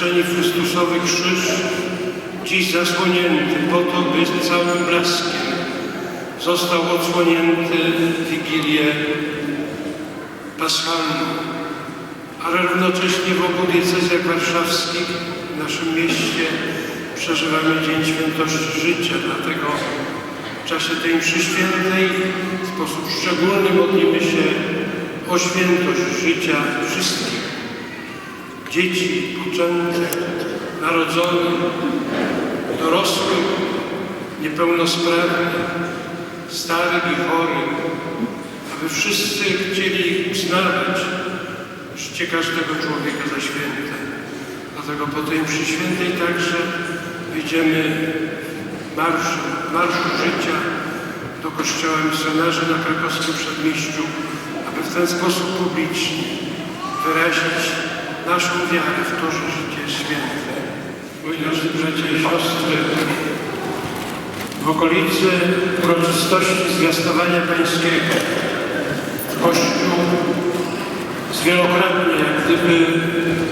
Patrzeni w Chrystusowy krzyż, dziś zasłonięty po to, by całym blaskiem został odsłonięty w Wigilię Paschalną. Ale równocześnie w obu diecezjach warszawskich, w naszym mieście, przeżywamy Dzień Świętości Życia. Dlatego w czasie tej mszy świętej w sposób szczególny modlimy się o świętość życia wszystkich dzieci, poczętych, narodzonych, dorosłych, niepełnosprawnych, starych i chorych, aby wszyscy chcieli uznawać życie każdego człowieka za święte. Dlatego po tej mszy świętej także wyjdziemy marszu, marszu życia do kościoła misjonarzy na krakowskim przedmieściu, aby w ten sposób publicznie wyrazić naszą wiarę w to, że życie święte. Drodzy bracia i siostry, w okolicy uroczystości zwiastowania pańskiego Kościół zwielokrotnie jak gdyby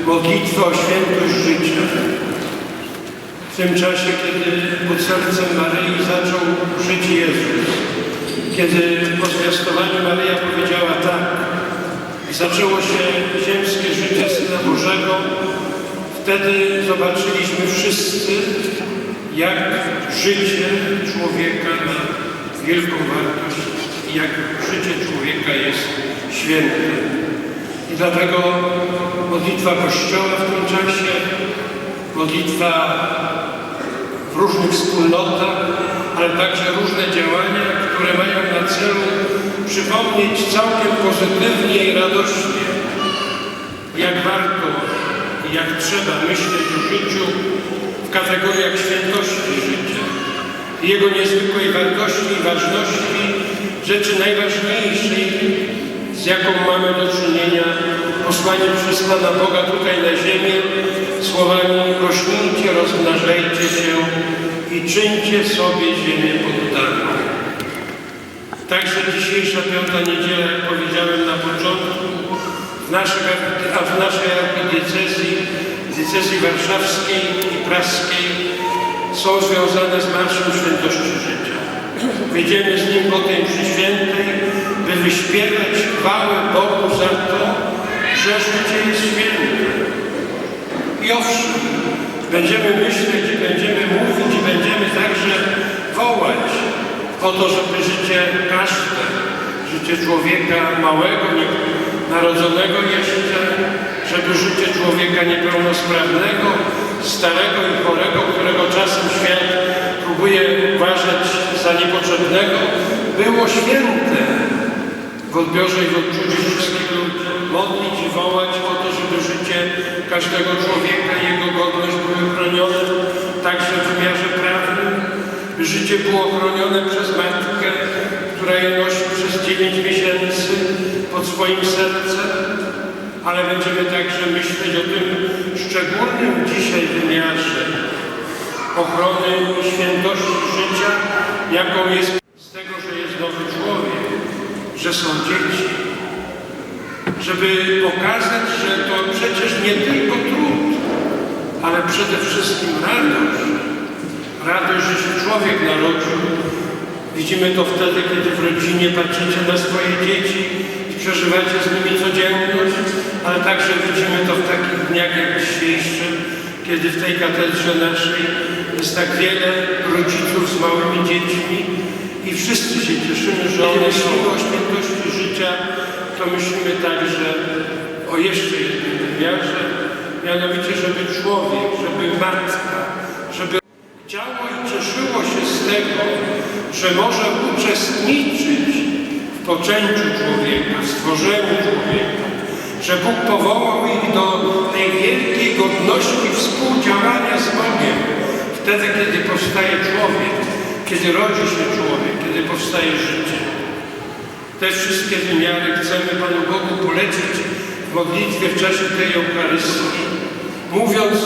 modlitwę o świętość życia w tym czasie, kiedy pod sercem Maryi zaczął żyć Jezus, kiedy po zwiastowaniu Maryja powiedziała tak, zaczęło się ziemskie życie Syna Bożego, wtedy zobaczyliśmy wszyscy, jak życie człowieka ma wielką wartość i jak życie człowieka jest święte. I dlatego modlitwa Kościoła w tym czasie, modlitwa w różnych wspólnotach, ale także różne działania, które mają na celu przypomnieć całkiem pozytywnie i radośnie, jak warto i jak trzeba myśleć o życiu w kategoriach świętości życia jego niezwykłej wartości i ważności, rzeczy najważniejszej, z jaką mamy do czynienia posłanie przez Pana Boga tutaj na ziemię słowami rośnijcie, rozmnażajcie się i czyńcie sobie ziemię poddaną. Także dzisiejsza piąta niedziela, jak powiedziałem na początku, w, naszych, a w naszej archidiecezji, diecezji warszawskiej i praskiej są związane z Marszem Świętości Życia. Wyjdziemy z nim po tej mszy świętej, by wyśpiewać chwałę Bogu za to, że życie jest święte. I owszem, będziemy myśleć będziemy mówić będziemy także wołać o to, żeby życie każde, życie człowieka małego, narodzonego jeszcze, żeby życie człowieka niepełnosprawnego, starego i chorego, którego czasem świat próbuje uważać za niepotrzebnego, było święte w odbiorze i w odczuciu wszystkich ludzi. Modlić i wołać o to, żeby życie każdego człowieka i jego godność były chronione także w wymiarze życie było chronione przez matkę, która je nosi przez 9 miesięcy pod swoim sercem, ale będziemy także myśleć o tym szczególnym dzisiaj wymiarze ochrony i świętości życia, jaką jest z tego, że jest nowy człowiek, że są dzieci, żeby pokazać, że to przecież nie tylko trud, ale przede wszystkim radość. Radość, że się człowiek narodził. Widzimy to wtedy, kiedy w rodzinie patrzycie na swoje dzieci i przeżywacie z nimi codzienność, ale także widzimy to w takich dniach jak dzisiejszy, kiedy w tej katedrze naszej jest tak wiele rodziców z małymi dziećmi i wszyscy się cieszymy, że one myślimy o świętości życia, to myślimy także o jeszcze jednym wymiarze, mianowicie, żeby człowiek, żeby matka, żeby chciało i cieszyło się z tego, że może uczestniczyć w poczęciu człowieka, stworzeniu człowieka, że Bóg powołał ich do tej wielkiej godności współdziałania z Bogiem, wtedy, kiedy powstaje człowiek, kiedy rodzi się człowiek, kiedy powstaje życie. Te wszystkie wymiary chcemy Panu Bogu polecić w modlitwie w czasie tej Eucharystii, mówiąc,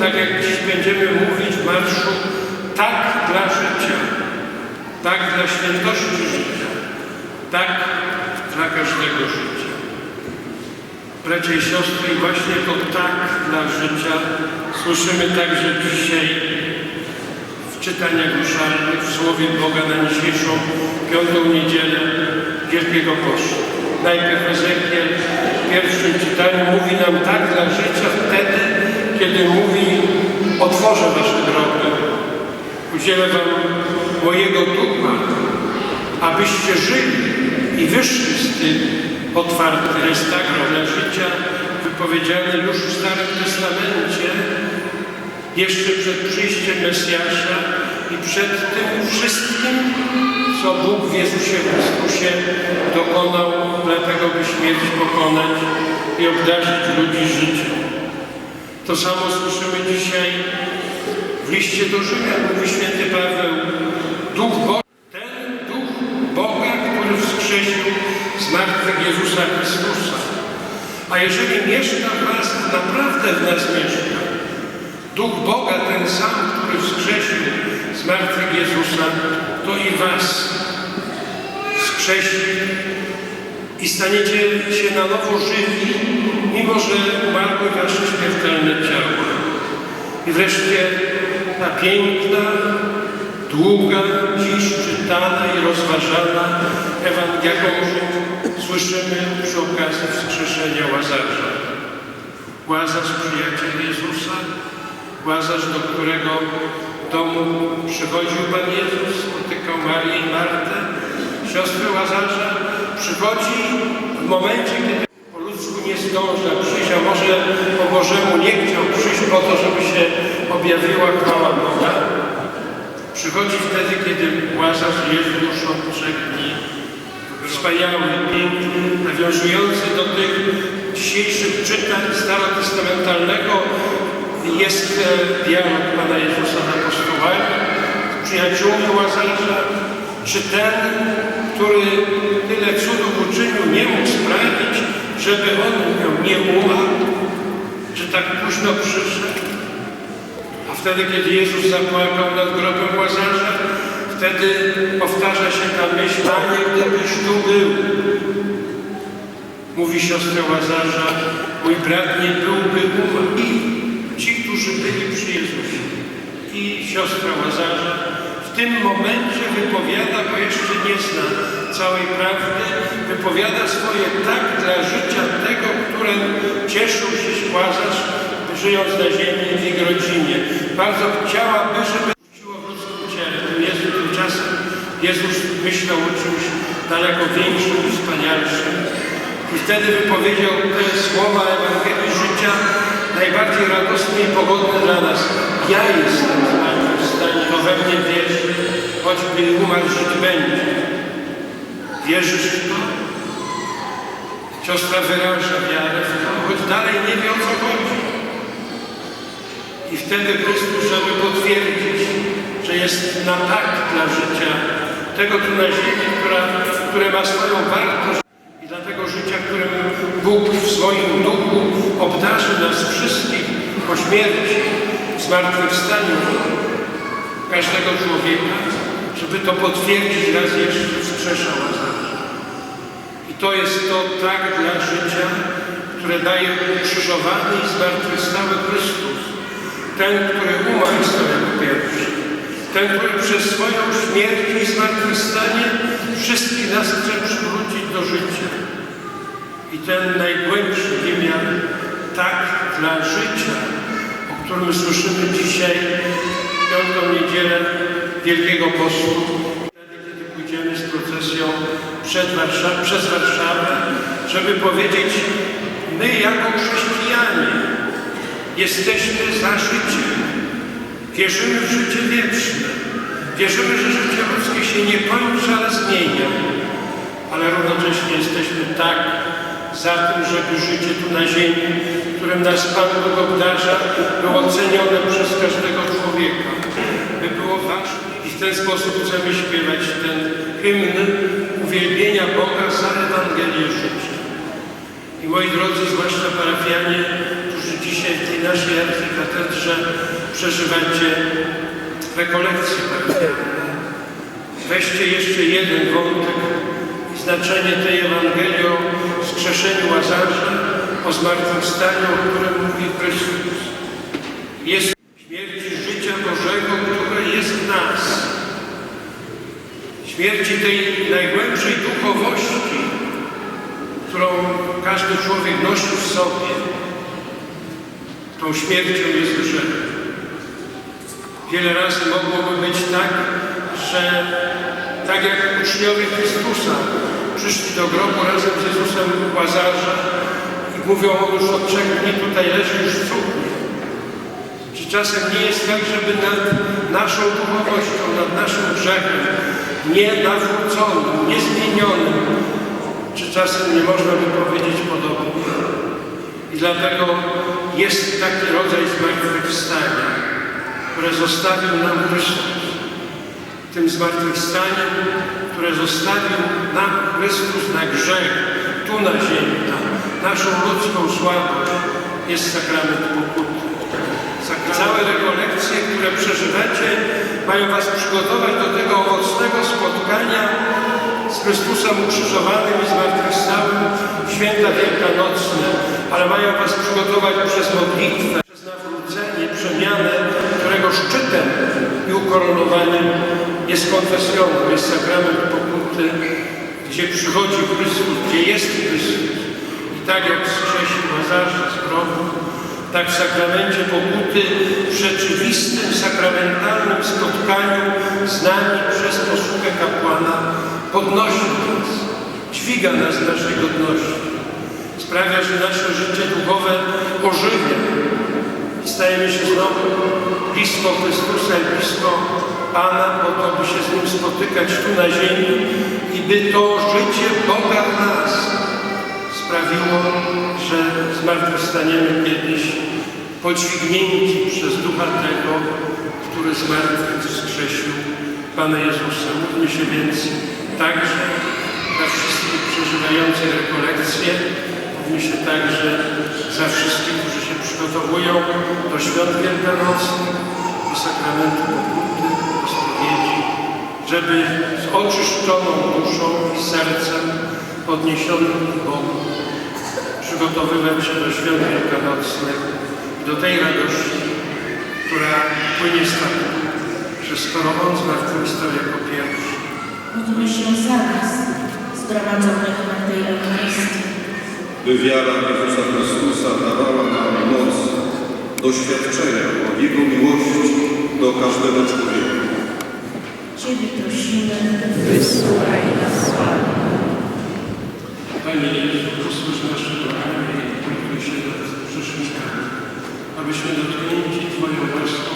tak jak dziś będziemy mówić w marszu, tak. Tak dla świętości życia, tak dla każdego życia. Bracia i siostry, właśnie to tak dla życia słyszymy także dzisiaj w czytaniach ruszalnych, w Słowie Boga na dzisiejszą piątą niedzielę Wielkiego Postu. Najpierw Ezekiel w pierwszym czytaniu mówi nam tak dla życia wtedy, kiedy mówi otworzę wasze drogi, udzielę wam mojego ducha, abyście żyli i wyszli z tym otwarty jest tak życia wypowiedziany już w Starym Testamencie jeszcze przed przyjściem Mesjasza i przed tym wszystkim, co Bóg w Jezusie Chrystusie dokonał, dlatego by śmierć pokonać i obdarzyć ludzi życiem. To samo słyszymy dzisiaj w liście do Rzymian, mówi święty Paweł, Duch Boży, ten Duch Boga, który wskrzesił z martwych Jezusa Chrystusa. A jeżeli mieszka w nas, naprawdę w nas mieszka. Duch Boga, ten sam, który wskrzesił z martwych Jezusa, to i was wskrzesi i staniecie się na nowo żywi, mimo że umarły wasze śmiertelne ciała. I wreszcie ta piękna, długa, dziś czytana i rozważana Ewangelia słyszymy przy okazji wskrzeszenia Łazarza. Łazarz, przyjaciel Jezusa, Łazarz, do którego domu przychodził Pan Jezus, spotykał Marię i Martę, siostry Łazarza, przychodzi w momencie, kiedy po ludzku nie zdąża przyjść, a może po Bożemu nie chciał przyjść po to, żeby się objawiła chwała Boga. Przychodzi wtedy, kiedy Łazarz jest już od trzech dni. Wspaniały, piękny, nawiązujący do tych dzisiejszych czytań starotestamentalnego jest e, dialog Pana Jezusa z apostołami, z przyjaciółmi Łazarza, czy ten, który tyle cudów uczynił, nie mógł sprawić, żeby on nie umarł, że tak późno przyszedł. Wtedy, kiedy Jezus zapłakał nad grobem Łazarza, wtedy powtarza się ta myśl, Panie, gdybyś tu był. Mówi siostra Łazarza, mój brat nie byłby umarł. I ci, którzy byli przy Jezusie. I siostra Łazarza w tym momencie wypowiada, bo jeszcze nie zna całej prawdy, wypowiada swoje tak dla życia tego, którym cieszył się Łazarz, żyjąc na ziemi w ich rodzinie. Bardzo chciałaby, żeby wróciło w ludzkim ciele. Jezu, tymczasem Jezus myślał o czymś daleko większym wspanialszym. I wtedy wypowiedział te słowa Ewangelii życia najbardziej radosne i pogodne dla nas. Ja jestem zmartwychwstanie, to we mnie wierzy, choćby umarł, żyć będzie. Wierzysz w to? Siostra wyraża wiarę w to, choć dalej nie wie o co chodzi. I wtedy Chrystus, żeby potwierdzić, że jest na tak dla życia tego tu na ziemi, która, które ma swoją wartość i dla tego życia, którym Bóg w swoim duchu obdarzy nas wszystkich po śmierci, zmartwychwstaniu każdego człowieka, żeby to potwierdzić raz jeszcze wskrzesza Łazarza. I to jest to tak dla życia, które daje ukrzyżowany i zmartwychwstały Chrystus. Ten, który umarł stał jako pierwszy. Ten, który przez swoją śmierć i zmartwychwstanie wszystkich nas chce przywrócić do życia. I ten najgłębszy wymiar tak dla życia, o którym słyszymy dzisiaj, piątą niedzielę Wielkiego Postu, kiedy pójdziemy z procesją przed przez Warszawę, żeby powiedzieć, my jako chrześcijanie jesteśmy za życiem. Wierzymy w życie wieczne. Wierzymy, że życie ludzkie się nie kończy, ale zmienia. Ale równocześnie jesteśmy tak za tym, żeby życie tu na ziemi, którym nas Pan Bóg obdarza, było cenione przez każdego człowieka. By było ważne. I w ten sposób chcemy śpiewać ten hymn uwielbienia Boga za Ewangelię życia. I moi drodzy, zwłaszcza parafianie, którzy dzisiaj w tej naszej archikatedrze przeżywacie rekolekcje parafialne. weźcie jeszcze jeden wątek i znaczenie tej Ewangelii o wskrzeszeniu Łazarza, o zmartwychwstaniu, o którym mówi Chrystus. Jest śmierci życia Bożego, które jest w nas. Śmierci tej najgłębszej duchowości, którą każdy człowiek nosi w sobie. Tą śmiercią jest grzech. Wiele razy mogłoby być tak, że tak jak uczniowie Chrystusa przyszli do grobu razem z Jezusem Łazarza i mówią, on już od trzech dni tutaj leży, już cudnie. Czy czasem nie jest tak, żeby nad naszą duchowością, nad naszym grzechem, nie nawróconym, niezmienionym, czy czasem nie można by powiedzieć podobnie? I dlatego jest taki rodzaj zmartwychwstania, które zostawił nam Chrystus. Tym zmartwychwstaniem, które zostawił nam Chrystus na grzech, tu na ziemi, na naszą ludzką słabość, jest sakrament pokuty. Sak- Całe rekolekcje, które przeżywacie, mają Was przygotować do tego z Chrystusem ukrzyżowanym i zmartwychwstałym święta wielkanocne, ale mają Was przygotować przez modlitwę, przez nawrócenie, przemianę, którego szczytem i ukoronowaniem jest konfesjonem, jest sakrament pokuty, gdzie przychodzi Chrystus, gdzie jest Chrystus. I tak jak wskrzesił Łazarza z grobu, tak w sakramencie pokuty, w rzeczywistym, sakramentalnym spotkaniu z nami przez posługę kapłana podnosi nas, dźwiga nas z naszej godności. Sprawia, że nasze życie duchowe ożywia i stajemy się znowu blisko Chrystusa i blisko Pana, po to, by się z Nim spotykać tu na ziemi i by to życie Boga w nas sprawiło, że zmartwychwstaniemy kiedyś podźwignięci przez Ducha tego, który z martwych wskrzesił Pana Jezusa. Módlmy się więc także za wszystkich przeżywających rekolekcje, się także za wszystkich, którzy się przygotowują do świąt wielkanocnych, do sakramentu pokuty, do spowiedzi, żeby z oczyszczoną duszą i sercem podniesionym ku Bogu przygotowywać się do świąt wielkanocnych, do tej radości, która płynie z tego, że skoro On zmartwychwstał jako pierwszy, Módlmy się za nas, zgromadzonych na tej Eucharystii. by wiara Jezusa Chrystusa dawała nam moc doświadczenia o Jego miłości do każdego człowieka. Ciebie prosimy, Wysłuchaj nas, Panie. Panie Jezu, usłysz nasze błaganie i pójdźmy się nad grzesznikami, abyśmy dotknięci Twoją łaską